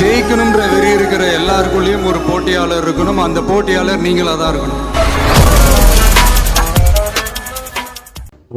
ஜெயிக்கணுன்ற வெறி இருக்கிற எல்லாருக்குள்ளேயும் ஒரு போட்டியாளர் இருக்கணும். அந்த போட்டியாளர் நீங்களாக தான் இருக்கணும்.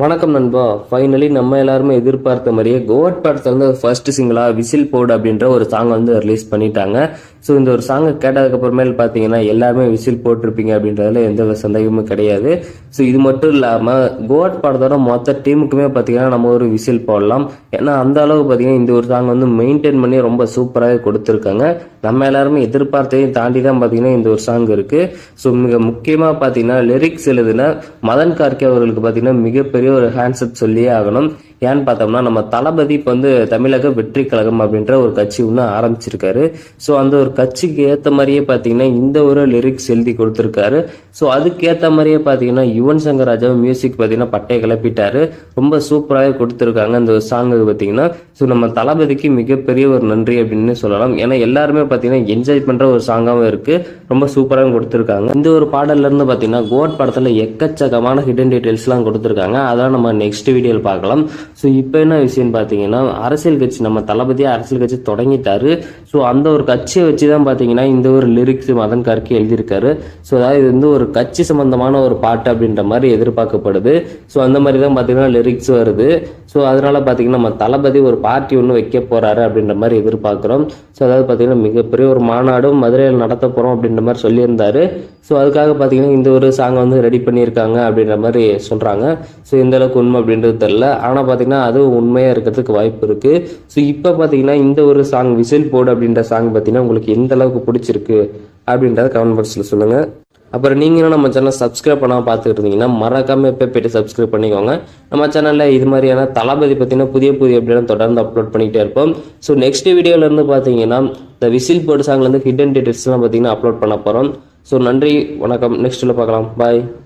வணக்கம் நண்பா. ஃபைனலி நம்ம எல்லாருமே எதிர்பார்த்த மாதிரியே கோட் படத்தில் வந்து ஃபர்ஸ்ட் சிங்கிளா விசில் போடு அப்படின்ற ஒரு சாங் வந்து ரிலீஸ் பண்ணிட்டாங்க. ஸோ இந்த ஒரு சாங்கை கேட்டதுக்கப்புறமேல் பார்த்தீங்கன்னா எல்லாருமே விசில் போட்டிருப்பீங்க அப்படின்றதுல எந்த ஒரு சந்தேகமும் கிடையாது. ஸோ இது மட்டும் இல்லாமல் கோட் படத்தோட மொத்த டீமுக்குமே பார்த்தீங்கன்னா நம்ம ஒரு விசில் போடலாம். ஏன்னா அந்த அளவுக்கு பார்த்தீங்கன்னா இந்த ஒரு சாங் வந்து மெயின்டைன் பண்ணி ரொம்ப சூப்பராக கொடுத்துருக்காங்க. நம்ம எல்லாருமே எதிர்பார்த்தையும் தாண்டி தான் பார்த்தீங்கன்னா இந்த ஒரு சாங் இருக்குது ஸோ மிக முக்கியமாக பார்த்தீங்கன்னா லிரிக்ஸ் எழுதுன மதன் கார்கே அவர்களுக்கு பார்த்தீங்கன்னா மிகப்பெரிய ஒரு ஹேண்ட்ஸ்அப் சொல்லியே ஆகணும். ஏன்னு பார்த்தோம்னா நம்ம தளபதி இப்போ வந்து தமிழக வெற்றி கழகம் அப்படின்ற ஒரு கட்சி ஒன்று ஆரம்பிச்சிருக்காரு. ஸோ அந்த ஒரு கட்சிக்கு ஏற்ற மாதிரியே பார்த்தீங்கன்னா இந்த ஒரு லிரிக்ஸ் எழுதி கொடுத்துருக்காரு. ஸோ அதுக்கேற்ற மாதிரியே பார்த்தீங்கன்னா யுவன் சங்கர் ராஜாவும் மியூசிக் பார்த்தீங்கன்னா பட்டையை கிளப்பிட்டாரு. ரொம்ப சூப்பராகவே கொடுத்துருக்காங்க அந்த ஒரு சாங்குக்கு பார்த்தீங்கன்னா. ஸோ நம்ம தளபதிக்கு மிகப்பெரிய ஒரு நன்றி அப்படின்னு சொல்லலாம். ஏன்னா எல்லாருமே பார்த்தீங்கன்னா என்ஜாய் பண்ணுற ஒரு சாங்காகவும் இருக்கு. ரொம்ப சூப்பராகவும் கொடுத்துருக்காங்க. இந்த ஒரு பாடல்லேருந்து பார்த்தீங்கன்னா கோட் படத்தில் எக்கச்சக்கமான ஹிடன் டீட்டெயில்ஸ்லாம் கொடுத்துருக்காங்க. அதெல்லாம் நம்ம நெக்ஸ்ட் வீடியோவில் பார்க்கலாம். ஸோ இப்போ என்ன விஷயம்னு பார்த்தீங்கன்னா அரசியல் கட்சி நம்ம தளபதியாக அரசியல் கட்சி தொடங்கிட்டாரு. ஸோ அந்த ஒரு கட்சியை வச்சு தான் பார்த்தீங்கன்னா இந்த ஒரு லிரிக்ஸ் மதன் கார்கே எழுதியிருக்காரு. ஸோ அதாவது இது வந்து ஒரு கட்சி சம்பந்தமான ஒரு பாட்டு அப்படின்ற மாதிரி எதிர்பார்க்கப்படுது. ஸோ அந்த மாதிரி தான் பார்த்தீங்கன்னா லிரிக்ஸ் வருது. ஸோ அதனால பார்த்தீங்கன்னா நம்ம தளபதி ஒரு பார்ட்டி ஒன்று வைக்க போகிறாரு அப்படின்ற மாதிரி எதிர்பார்க்குறோம். ஸோ அதாவது பார்த்தீங்கன்னா மிகப்பெரிய ஒரு மாநாடும் மதுரையில் நடத்த போகிறோம் அப்படின்ற மாதிரி சொல்லியிருந்தாரு. ஸோ அதுக்காக பார்த்தீங்கன்னா இந்த ஒரு சாங்கை வந்து ரெடி பண்ணியிருக்காங்க அப்படின்ற மாதிரி சொல்கிறாங்க ஸோ எந்த அளவுக்கு உண்மை அப்படின்றது தெரில ஆனால் பார்த்தீங்கன்னா அதுவும் உண்மையாக இருக்கிறதுக்கு வாய்ப்பு இருக்குது ஸோ இப்போ பார்த்தீங்கன்னா இந்த ஒரு சாங் விசில் போடு அப்படின்ற சாங் பார்த்தீங்கன்னா உங்களுக்கு எந்த அளவுக்கு பிடிச்சிருக்கு அப்படின்றத கமெண்ட் பாக்ஸில் சொல்லுங்கள் அப்புறம் நீங்களும் நம்ம சேனல் சப்ஸ்கிரைப் பண்ணாமல் பார்த்துட்டு இருந்தீங்கன்னா மறக்காமல் எப்போ போய்ட்டு சப்ஸ்கிரைப் பண்ணிக்கோங்க. நம்ம சேனலில் இது மாதிரியான தளபதி பார்த்தீங்கன்னா புதிய புதிய அப்படிலாம் தொடர்ந்து அப்லோட் பண்ணிகிட்டே இருப்போம். ஸோ நெக்ஸ்ட் வீடியோலேருந்து பார்த்தீங்கன்னா இந்த விசில் போர்டு சாங்லேருந்து ஹிடன் டீட்டெயில்ஸ்லாம் பார்த்தீங்கன்னா அப்லோட் பண்ண போகிறோம் ஸோ நன்றி வணக்கம். நெக்ஸ்ட்டில் பார்க்கலாம். பாய்